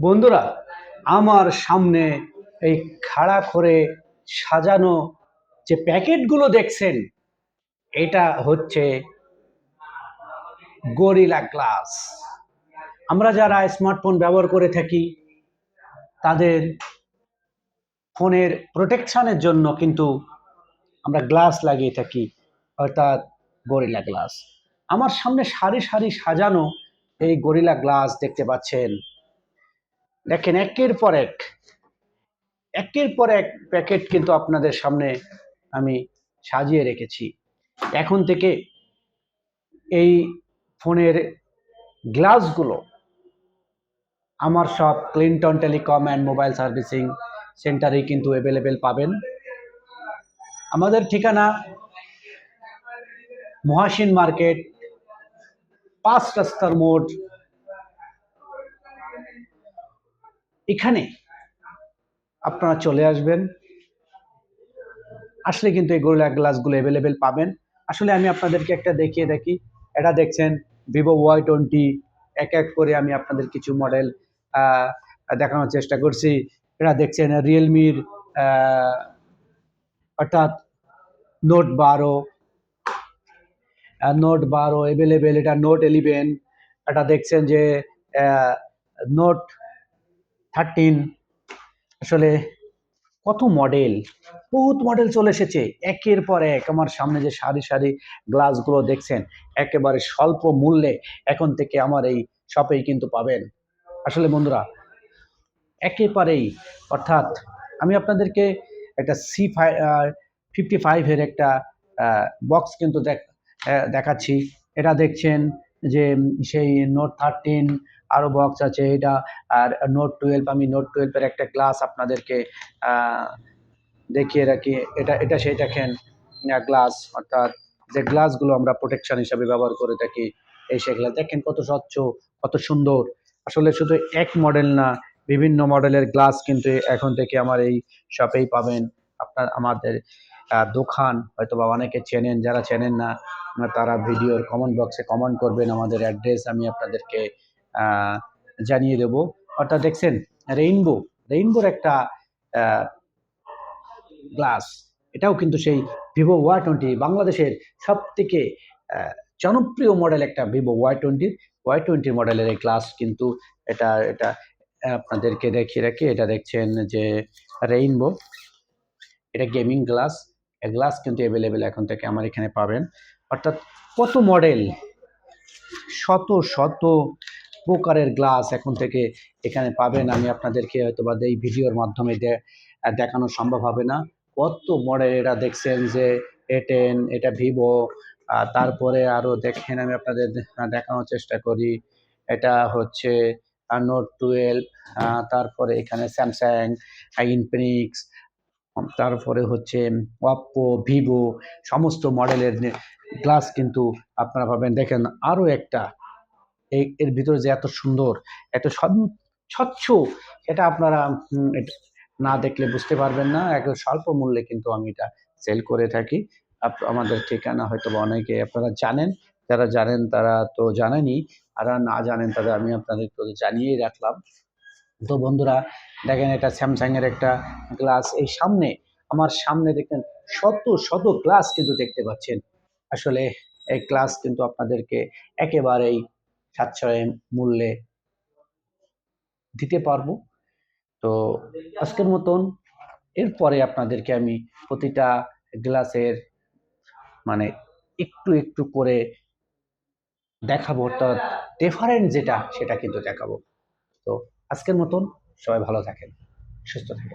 বন্ধুরা, আমার সামনে এই খাড়া করে সাজানো যে প্যাকেটগুলো দেখছেন, এটা হচ্ছে গরিলা গ্লাস। আমরা যারা স্মার্টফোন ব্যবহার করে থাকি, তাদের ফোনের প্রোটেকশনের জন্য কিন্তু আমরা গ্লাস লাগিয়ে থাকি, অর্থাৎ গরিলা গ্লাস। আমার সামনে সারি সারি সাজানো এই গরিলা গ্লাস দেখতে পাচ্ছেন। দেখেন, একের পর এক। একের পর এক প্যাকেট কিন্তু আপনাদের সামনে আমি সাজিয়ে রেখেছি। এখন থেকে এই ফোনের গ্লাসগুলো আমার সব Clinton telecom and mobile servicing সেন্টারেই কিন্তু অ্যাভেলেবেল পাবেন। আমাদের ঠিকানা মহাসিন মার্কেট, পাঁচ রাস্তার মোড় এখানে আপনারা চলে আসবেন। আসলে কিন্তু এই গোল্ডা গ্লাসগুলো অ্যাভেলেবেল পাবেন। আসলে আমি আপনাদেরকে একটা দেখিয়ে দেখি। এটা দেখছেন ভিভো ওয়াই টোয়েন্টি এক এক করে আমি আপনাদের কিছু মডেল দেখানোর চেষ্টা করছি। এটা দেখছেন রিয়েলমির অর্থাৎ নোট বারো। নোট বারো অ্যাভেলেবেল এটা নোট এলিভেন এটা দেখছেন যে নোট থার্টিন আসলে কত মডেল বহুত মডেল চলে এসেছে, একের পর এক। আমার সামনে যে সারি সারি গ্লাসগুলো দেখছেন, একেবারে স্বল্প মূল্যে এখন থেকে আমার এই শপেই কিন্তু পাবেন। আসলে বন্ধুরা, একেবারেই, অর্থাৎ আমি আপনাদেরকে একটা সি ফাই ফিফটি ফাইভের একটা বক্স কিন্তু দেখাচ্ছি। এটা দেখছেন যে সেই নোট থার্টিন আরও বক্স আছে, এটা আর নোট টুয়েলভ আমি নোট টুয়েলভের একটা গ্লাস আপনাদেরকে দেখিয়ে রাখি। এটা এটা সেই দেখেন গ্লাস অর্থাৎ যে গ্লাসগুলো আমরা প্রোটেকশন হিসাবে ব্যবহার করে থাকি, এই সেগুলো দেখেন কত স্বচ্ছ, কত সুন্দর। আসলে শুধু এক মডেল না, বিভিন্ন মডেলের গ্লাস কিন্তু এখন থেকে আমার এই শপেই পাবেন আপনার, আমাদের দোকান। হয়তো বা অনেকে চেনেন, যারা চেনেন না, তারা ভিডিওর কমেন্ট বক্সে কমেন্ট করবেন। আমাদের অ্যাড্রেস আমি আপনাদেরকে জানিয়ে দেবো। অর্থাৎ দেখছেন রেইনবো রেইনবোর একটা গ্লাস এটাও কিন্তু সেই ভিভো ওয়াই টোয়েন্টি বাংলাদেশের সব থেকে জনপ্রিয় মডেল একটা ভিভো ওয়াই টোয়েন্টির ওয়াই টোয়েন্টি মডেলের এই গ্লাস কিন্তু এটা এটা, আপনাদেরকে দেখিয়ে রাখি। এটা দেখছেন যে রেইনবো এটা গেমিং গ্লাস এই গ্লাস কিন্তু অ্যাভেলেবেল এখন থেকে আমার এখানে পাবেন। অর্থাৎ কত মডেল শত শত প্রকারের গ্লাস এখন থেকে এখানে পাবেন। আমি আপনাদেরকে হয়তো বা এই ভিডিওর মাধ্যমে দেখানো সম্ভব হবে না। কত মডেল এটা দেখছেন যে এ টেন এটা ভিভো তারপরে আরও দেখেন আমি আপনাদের দেখানোর চেষ্টা করি। এটা হচ্ছে নোট টুয়েলভ তারপরে এখানে স্যামসাং ইনফিনিক্স তারপরে হচ্ছে ওপ্পো ভিভো সমস্ত মডেলের গ্লাস কিন্তু আপনারা পাবেন। দেখেন আরও একটা এর ভিতরে যে এত সুন্দর, এত স্বচ্ছ, এটা আপনারা না দেখলে বুঝতে পারবেন না। এক স্বল্প মূল্যে কিন্তু আমি এটা সেল করে থাকি। আমাদের ঠিকানা হয়তো বা অনেকে আপনারা জানেন, যারা জানেন তারা তো জানেনই, আর না জানেন তাদের আমি আপনাদের তো জানিয়েই রাখলাম। তো বন্ধুরা, দেখেন এটা স্যামসাং এর একটা গ্লাস এই সামনে, আমার সামনে দেখেন শত শত গ্লাস কিন্তু দেখতে পাচ্ছেন। আসলে এই গ্লাস কিন্তু আপনাদেরকে একেবারেই সাশ্রয় মূল্যে দিতে পারব। তো আজকের মতন এরপরে আপনাদেরকে আমি প্রতিটা গ্লাসের মানে একটু একটু করে দেখাবো, অর্থাৎ ডিফারেন্ট যেটা সেটা কিন্তু দেখাবো। তো আজকের মতন সবাই ভালো থাকেন, সুস্থ থাকেন।